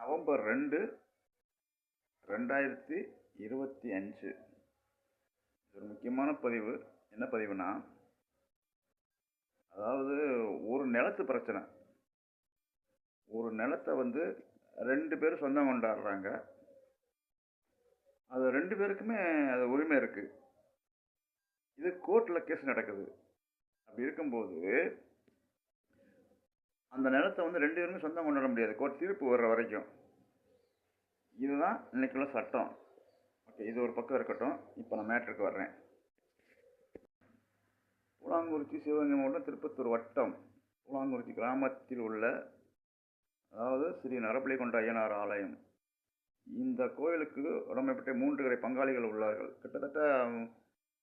November ரெண்டு ரெண்டாயிரத்தி இருபத்தி அஞ்சு. இது ஒரு முக்கியமான பதிவு. என்ன பதிவுனா அதாவது ஒரு நிலத்து பிரச்சனை. ஒரு நிலத்தை வந்து ரெண்டு பேரும் சொந்தம் கொண்டாடுறாங்க. அது ரெண்டு பேருக்குமே அது உரிமை இருக்குது இது கோர்ட்டில் கேஸ் நடக்குது. அப்படி இருக்கும்போது அந்த நிலத்தை வந்து ரெண்டு பேருமே சொந்தம் கொண்டாட முடியாது. கோர்ட் தீர்ப்பு வர்ற வரைக்கும். இதுதான் இன்னைக்குள்ள சட்டம். ஓகே இது ஒரு பக்கம் இருக்கட்டும். இப்போ நான் மேட்ருக்கு வர்றேன். பூலாங்குறிச்சி சிவகங்கை மாவட்டம் திருப்பத்தூர் வட்டம். பூலாங்குறிச்சி கிராமத்தில் உள்ள அதாவது ஸ்ரீ நரபலி கொண்ட ஐயனார் ஆலயம். இந்த கோயிலுக்கு உடமைப்பட்ட மூன்று கரை பங்காளிகள் உள்ளார்கள். கிட்டத்தட்ட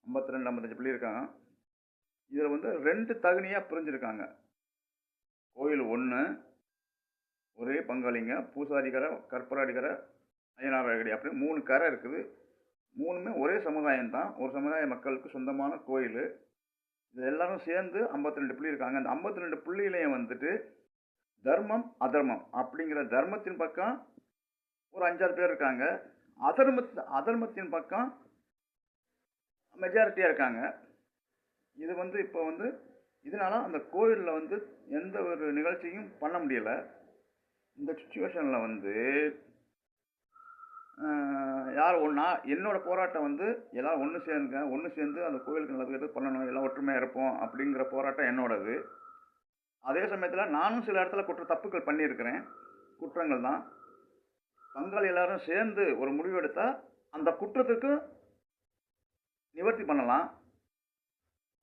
ஐம்பத்தி ரெண்டு ஐம்பத்தஞ்சு பிள்ளை இருக்காங்க. இதில் வந்து ரெண்டு தகுனியாக பிரிஞ்சிருக்காங்க. கோயில் ஒன்று ஒரே பங்காளிங்க பூசாரி கரை கற்பராடி கரை அடிக்கடி அப்படின்னு மூணு கரை இருக்குது. மூணுமே ஒரே சமுதாயம் தான் ஒரு சமுதாய மக்களுக்கு சொந்தமான கோயில். இது எல்லாரும் சேர்ந்து ஐம்பத்தி ரெண்டு புள்ளி இருக்காங்க. அந்த ஐம்பத்தி ரெண்டு புள்ளியிலையும் வந்துட்டு தர்மம் அதர்மம் அப்படிங்கிற தர்மத்தின் பக்கம் ஒரு அஞ்சாறு பேர் இருக்காங்க. அதர்ம அதர்மத்தின் பக்கம் மெஜாரிட்டியாக இருக்காங்க. இது வந்து இப்போ வந்து இதனால அந்த கோயிலில் வந்து எந்த ஒரு நிகழ்ச்சியும் பண்ண முடியலை. இந்த சுச்சுவேஷனில் வந்து யார் ஒன்றா என்னோடய போராட்டம் வந்து எல்லோரும் ஒன்று சேர்ந்துங்க ஒன்று சேர்ந்து அந்த கோயிலுக்கு நல்லது கெட்டது பண்ணணும் எல்லாம் ஒற்றுமையாக இருப்போம் அப்படிங்கிற போராட்டம் என்னோடது. அதே சமயத்தில் நானும் சில இடத்துல குற்ற தப்புகள் பண்ணியிருக்கிறேன். குற்றங்கள் தான். பங்காளி எல்லாரும் சேர்ந்து ஒரு முடிவு எடுத்தால் அந்த குற்றத்துக்கு நிவர்த்தி பண்ணலாம்.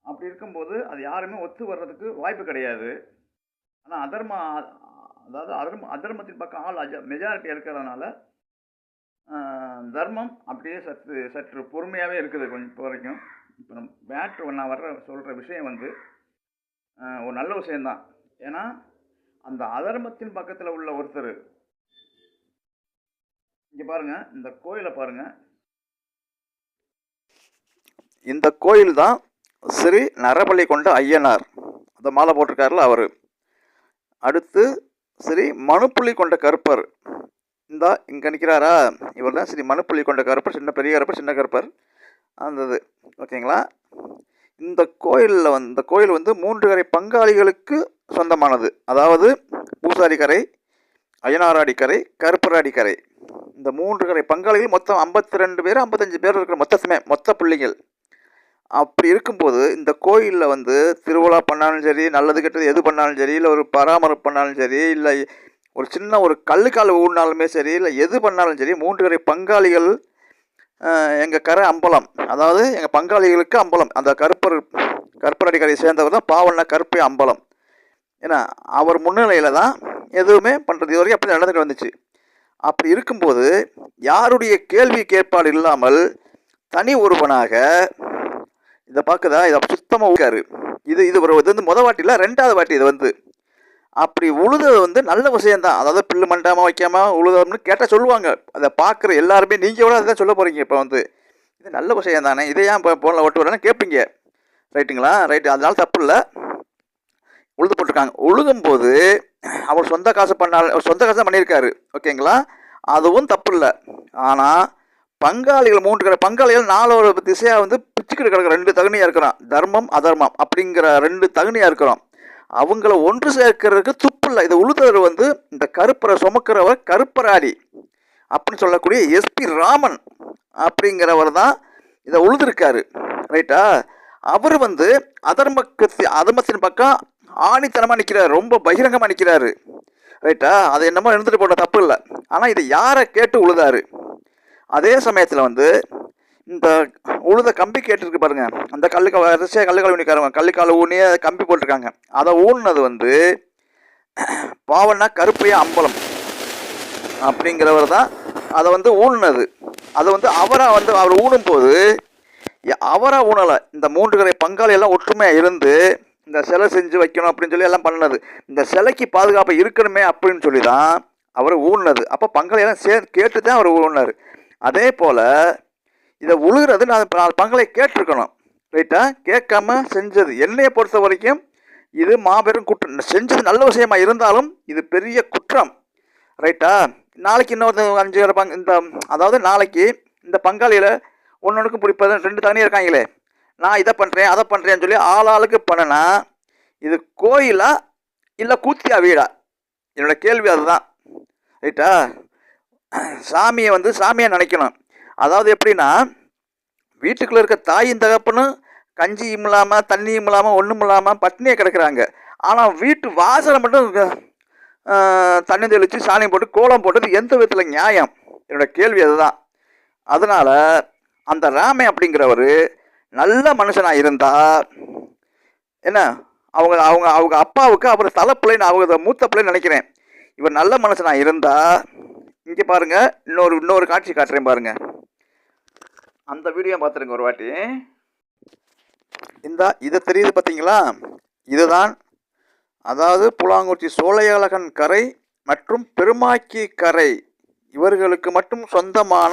அப்படி இருக்கும்போது அது யாருமே ஒத்து வர்றதுக்கு வாய்ப்பு கிடையாது. ஆனால் அதர்ம அதாவது அதர்ம அதர்மத்தின் பக்கம் ஆள் அஜ மெஜாரிட்டி இருக்கிறதுனால தர்மம் அப்படியே சற்று சற்று பொறுமையாகவே இருக்குது கொஞ்சம் இப்போ வரைக்கும். இப்போ நம்ம பேட்ரு நான் வர்ற சொல்கிற விஷயம் வந்து ஒரு நல்ல விஷயந்தான் ஏன்னா அந்த அதர்மத்தின் பக்கத்தில் உள்ள ஒருத்தர் இங்கே பாருங்கள் இந்த கோயிலை பாருங்கள் இந்த கோயில் தான் ஸ்ரீ நரபலி கொண்ட ஐயனார். அந்த மாலை போட்டிருக்காருல அவர். அடுத்து ஸ்ரீ மனுப்புள்ளி கொண்ட கருப்பர். இந்தா இங்கே நிற்கிறாரா இவர் தான் ஸ்ரீ மனுப்புள்ளி கொண்ட கருப்பர் சின்ன பெரிய கருப்பர் சின்ன கருப்பர். அந்த இது. ஓகேங்களா? இந்த கோயிலில் வந்து இந்த கோயில் வந்து மூன்று கரை பங்காளிகளுக்கு சொந்தமானது. அதாவது பூசாரி கரை அய்யனாராடி கரை கருப்பராடி கரை. இந்த மூன்று கரை பங்காளிகள் மொத்தம் ஐம்பத்தி ரெண்டு பேர் ஐம்பத்தஞ்சு பேர் இருக்கிற மொத்தமே மொத்த பிள்ளைகள். அப்படி இருக்கும்போது இந்த கோயிலில் வந்து திருவிழா பண்ணாலும் சரி நல்லது கெட்டது எது பண்ணாலும் சரி இல்லை ஒரு பராமரிப்பு பண்ணாலும் சரி இல்லை ஒரு சின்ன ஒரு கல்லுக்கால் ஊடினாலுமே சரி இல்லை எது பண்ணாலும் சரி மூன்று கரை பங்காளிகள் எங்கள் கரை அம்பலம். அதாவது எங்கள் பங்காளிகளுக்கு அம்பலம். அந்த கருப்பர் கருப்பர் கரையை சேர்ந்தவர் தான் பாவண்ண கருப்பை அம்பலம். ஏன்னா அவர் முன்னிலையில் தான் எதுவுமே பண்ணுறது இது வரைக்கும் அப்படி நடந்துட்டு வந்துச்சு. அப்படி இருக்கும்போது யாருடைய கேள்வி கேட்பாடு இல்லாமல் தனி ஒருவனாக இதை பார்க்குதா? இதை சுத்தமாக இருக்காரு இது இது ஒரு இது வந்து முத வாட்டியில் ரெண்டாவது வாட்டி இது வந்து. அப்படி உழுதது வந்து நல்ல விஷயம்தான். அதாவது பில்லு மண்டாமல் வைக்காமல் உழுதம்னு கேட்டால் சொல்லுவாங்க. அதை பார்க்குற எல்லாருமே நீங்கள் கூட அதுதான் சொல்ல போகிறீங்க இப்போ வந்து. இது நல்ல விஷயம் தானே இதை ஏன் இப்போ போனில் ஒட்டு வரேன்னு கேட்பீங்க ரைட்டுங்களா? ரைட்டு. அதனால தப்பு இல்லை. உழுது போட்டிருக்காங்க. உழுகும்போது அவர் சொந்த காசு பண்ணால் அவர் சொந்த காசு தான் பண்ணியிருக்காரு. ஓகேங்களா? அதுவும் தப்பு இல்லை. ஆனால் பங்காளிகள் மூன்று கடை பங்காளிகள் நாலு திசையாக வந்து பிச்சுக்கிட்டு கிடக்கிற ரெண்டு தகுனியாக இருக்கிறோம் தர்மம் அதர்மம் அப்படிங்கிற ரெண்டு தகுனியாக இருக்கிறோம் அவங்கள ஒன்று சேர்க்கிறதுக்கு துப்பில்லை இதை உழுதவர் வந்து இந்த கருப்பரை சுமக்கிறவர் கருப்பராடி அப்படின்னு சொல்லக்கூடிய எஸ்பி ராமன் அப்படிங்கிறவர் தான் இதை உழுதுருக்காரு. ரைட்டா அவர் வந்து அதர்மக்கத்தி அதர்மத்தின் பக்கம் ஆணித்தனமாக நிற்கிறாரு ரொம்ப பகிரங்கமாக நிற்கிறாரு ரைட்டா அதை என்னமோ எழுந்துட்டு போட்ட தப்பு இல்லை. ஆனால் இதை யாரை கேட்டு உழுதாரு? அதே சமயத்தில் வந்து இந்த உழுத கம்பி கேட்டிருக்கு பாருங்க. அந்த கல்லுக்க வரிசையாக கல்லுக்கால் ஊனிக்காரங்க கல்லுக்கால் ஊனியே கம்பி போட்டிருக்காங்க. அதை ஊனினது வந்து பாவண்ணா கருப்பையா அம்பலம் அப்படிங்கிறவர் தான் அதை வந்து ஊனுனது. அதை வந்து அவராக வந்து அவர் ஊனும்போது அவராக ஊனலை. இந்த மூன்று கரை பங்காளி எல்லாம் ஒற்றுமையாக இருந்து இந்த சிலை செஞ்சு வைக்கணும் அப்படின்னு சொல்லி எல்லாம் பண்ணது இந்த சிலைக்கு பாதுகாப்பு இருக்கணுமே அப்படின்னு சொல்லி தான் அவர் ஊன்னது. அப்போ பங்காளியெல்லாம் சே கேட்டு தான் அவர் ஊன்னார். அதே போல் இதை உழுகிறது நான் நாலு பங்களை கேட்டிருக்கணும். ரைட்டா கேட்காம செஞ்சது. என்னையை பொறுத்த வரைக்கும் இது மாபெரும் குற்றம். செஞ்சது நல்ல விஷயமா இருந்தாலும் இது பெரிய குற்றம். ரைட்டா நாளைக்கு இன்னொரு அஞ்சு பங்கு இந்த அதாவது நாளைக்கு இந்த பங்காளியில் ஒன்று பிடிப்பது ரெண்டு தனியாக இருக்காங்களே. நான் இதை பண்ணுறேன் அதை பண்ணுறேன்னு சொல்லி ஆள் ஆளுக்கு பண்ணனா இது கோயிலா இல்லை கூத்தியா வீடா? என்னோடய கேள்வி அதுதான். ரைட்டா சாமியை வந்து சாமியை நினைக்கணும். அதாவது எப்படின்னா வீட்டுக்குள்ளே இருக்க தாயும் தகப்பனும் கஞ்சியும் இல்லாமல் தண்ணியும் இல்லாமல் ஒன்றும் இல்லாமல் பட்னியே கிடக்குறாங்க. ஆனால் வீட்டு வாசலை மட்டும் தண்ணி தெளித்து சாணியம் போட்டு கோலம் போட்டது எந்த விதத்தில் நியாயம்? என்னோட கேள்வி அதுதான். அதனால் அந்த ராமே அப்படிங்கிறவர் நல்ல மனுஷனாக இருந்தால் என்ன? அவங்க அவங்க அவங்க அப்பாவுக்கு அவர் தலைப்பிள்ளைன்னு அவங்க மூத்த பிள்ளைன்னு நினைக்கிறேன். இவர் நல்ல மனுஷனாக இருந்தால் இங்கே பாருங்க இன்னொரு இன்னொரு காட்சி காட்டுறேன் பாருங்கள் அந்த வீடியோ பார்த்துருங்க ஒரு வாட்டி. இந்த இதை தெரியுது பார்த்தீங்களா? இதுதான் அதாவது புலாங்குறிச்சி சோலையழகன் கரை மற்றும் பெருமாக்கி கரை. இவர்களுக்கு மட்டும் சொந்தமான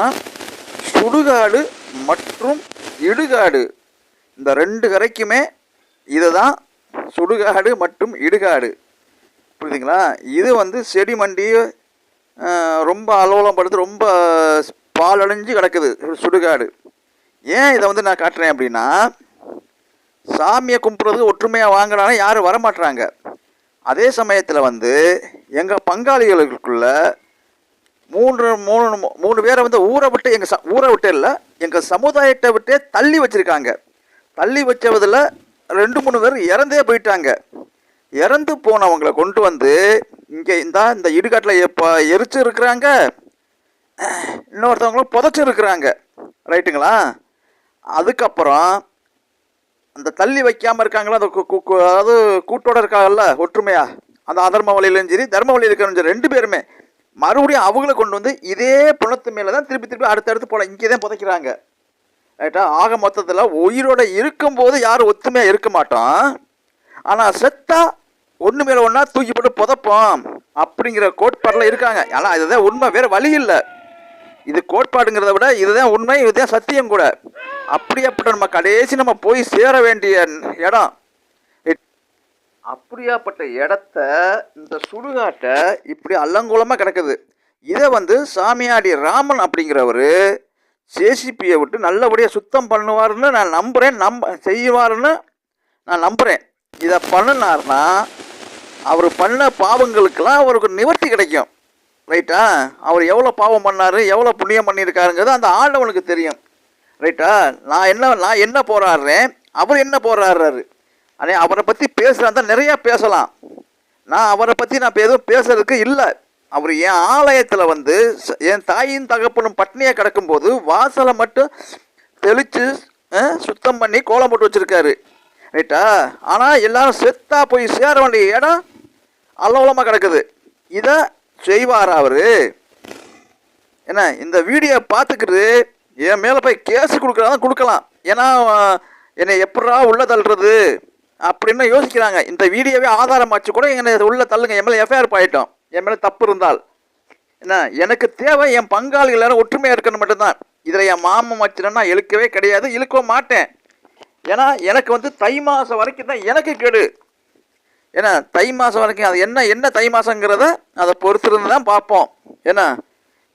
சுடுகாடு மற்றும் இடுகாடு. இந்த ரெண்டு கரைக்குமே இதுதான் சுடுகாடு மற்றும் இடுகாடு. புரியுதுங்களா? இது வந்து செடி மண்டி ரொம்ப அலோலம் படுத்து ரொம்ப பாலடைஞ்சு கிடக்குது சுடுகாடு. ஏன் இதை வந்து நான் காட்டுறேன் அப்படின்னா சாமியை கும்பிட்றது ஒற்றுமையாக வாங்கினாலும் யாரும் வரமாட்றாங்க. அதே சமயத்தில் வந்து எங்கள் பங்காளிகளுக்குள்ள மூன்று மூணு மூணு பேரை வந்து ஊரை விட்டு எங்கள் ச ஊரை விட்டு இல்லை எங்கள் சமுதாயத்தை விட்டே தள்ளி வச்சுருக்காங்க. தள்ளி வச்சதில் ரெண்டு மூணு பேர் இறந்தே போயிட்டாங்க. இறந்து போனவங்களை கொண்டு வந்து இங்கே இந்த இந்த இடுகாட்டில் எப்போ எரிச்சு இருக்கிறாங்க? இன்னொருத்தவங்களும் புதைச்சிருக்கிறாங்க. ரைட்டுங்களா? அதுக்கப்புறம் அந்த தள்ளி வைக்காமல் இருக்காங்களா? அந்த கு- அதாவது கூட்டோட இருக்காங்கல்ல ஒற்றுமையா? அந்த அதர்ம வழியிலும் சரி தர்ம வழியில் இருக்கிறவங்க சரி, ரெண்டு பேருமே மறுபடியும் அவங்கள கொண்டு வந்து இதே புணத்து மேலே தான் திருப்பி திருப்பி அடுத்தடுத்து போல இங்கே தான் புதைக்கிறாங்க. ரைட்டா? ஆக மொத்தத்தில் உயிரோட இருக்கும்போது யாரும் ஒத்துமையாக இருக்க மாட்டோம். ஆனால் செத்தா ஒன்று மேலே ஒன்றா தூக்கி போட்டு புதைப்போம். அப்படிங்கிற கோட்பாடில் இருக்காங்க. ஆனால் அதுதான் உண்மை. வேறு வழி இல்லை. இது கோட்பாடுங்கிறத விட இதுதான் உண்மை இதுதான் சத்தியம் கூட. அப்படியாப்பட்ட நம்ம கடைசி நம்ம போய் சேர வேண்டிய இடம். அப்படியாப்பட்ட இடத்த இந்த சுடுகாட்டை இப்படி அல்லங்கூலமாக கிடக்குது. இதை வந்து சாமியாடி ராமன் அப்படிங்கிறவர் ஜேசிபியை விட்டு நல்லபடியாக சுத்தம் பண்ணுவாருன்னு நான் நம்புகிறேன் நம்ப செய்வார்னு நான் நம்புகிறேன் இதை பண்ணினார்னா அவர் பண்ண பாவங்களுக்கெல்லாம் அவருக்கு நிவர்த்தி கிடைக்கும். ரைட்டா அவர் எவ்வளோ பாவம் பண்ணார் எவ்வளோ புண்ணியம் பண்ணியிருக்காருங்கிறது அந்த ஆண்டவனுக்கு தெரியும். ரைட்டா நான் என்ன நான் என்ன போராடுறேன்? அவர் என்ன போராடுறாரு? அதே அவரை பற்றி பேசுகிறதா நிறையா பேசலாம். நான் அவரை பற்றி நான் இப்போ எதுவும் பேசுறதுக்கு இல்லை. அவர் என் ஆலயத்தில் வந்து என் தாயின் தகப்பனும் பட்னியாக கிடக்கும்போது வாசலை மட்டும் தெளித்து சுத்தம் பண்ணி கோலம் போட்டு வச்சுருக்காரு. ரைட்டா ஆனால் எல்லாரும் செத்தாக போய் சேர வேண்டிய இடம் அலோலமாக கிடக்குது. இதை செய்வாரா அவரு? என்ன இந்த வீடியோ பார்த்துக்கிட்டு என் மேலே போய் கேஸ் கொடுக்குறாதான் கொடுக்கலாம். ஏன்னா என்னை எப்படா உள்ள தள்ளுறது அப்படின்னு யோசிக்கிறாங்க. இந்த வீடியோவே ஆதாரம் வச்சு கூட என்னை உள்ள தள்ளுங்க. என் மேலே எஃப்ஐஆர் பாயிட்டோம். என் மேலே தப்பு இருந்தால். என்ன எனக்கு தேவை என் பங்காளிகள் எல்லாரும் ஒற்றுமையாக இருக்கணும் மட்டும்தான். இதில் என் மாமன் வச்சுனா இழுக்கவே கிடையாது இழுக்கவும் மாட்டேன். ஏன்னா எனக்கு வந்து தை மாதம் வரைக்கும் தான் எனக்கு கெடு. ஏன்னா தை மாதம் வரைக்கும் அது என்ன என்ன தை மாதங்கிறத அதை பொறுத்திருந்து தான் பார்ப்போம். ஏன்னா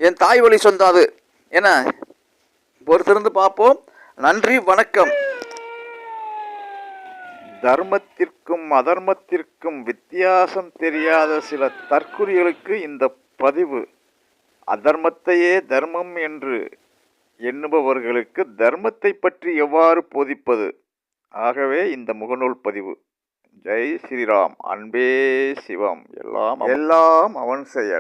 என் தாய் வழி சொந்தம் அது ஏன்னா பொறுத்திருந்து பார்ப்போம். நன்றி வணக்கம். தர்மத்திற்கும் அதர்மத்திற்கும் வித்தியாசம் தெரியாத சில தற்குறிகளுக்கு இந்த பதிவு அதர்மத்தையே தர்மம் என்று எண்ணுபவர்களுக்கு தர்மத்தை பற்றி எவ்வாறு போதிப்பது? ஆகவே இந்த முகநூல் பதிவு. ஜெய் ஸ்ரீராம். அன்பே சிவம். எல்லாம் எல்லாம் அவன் செயல்.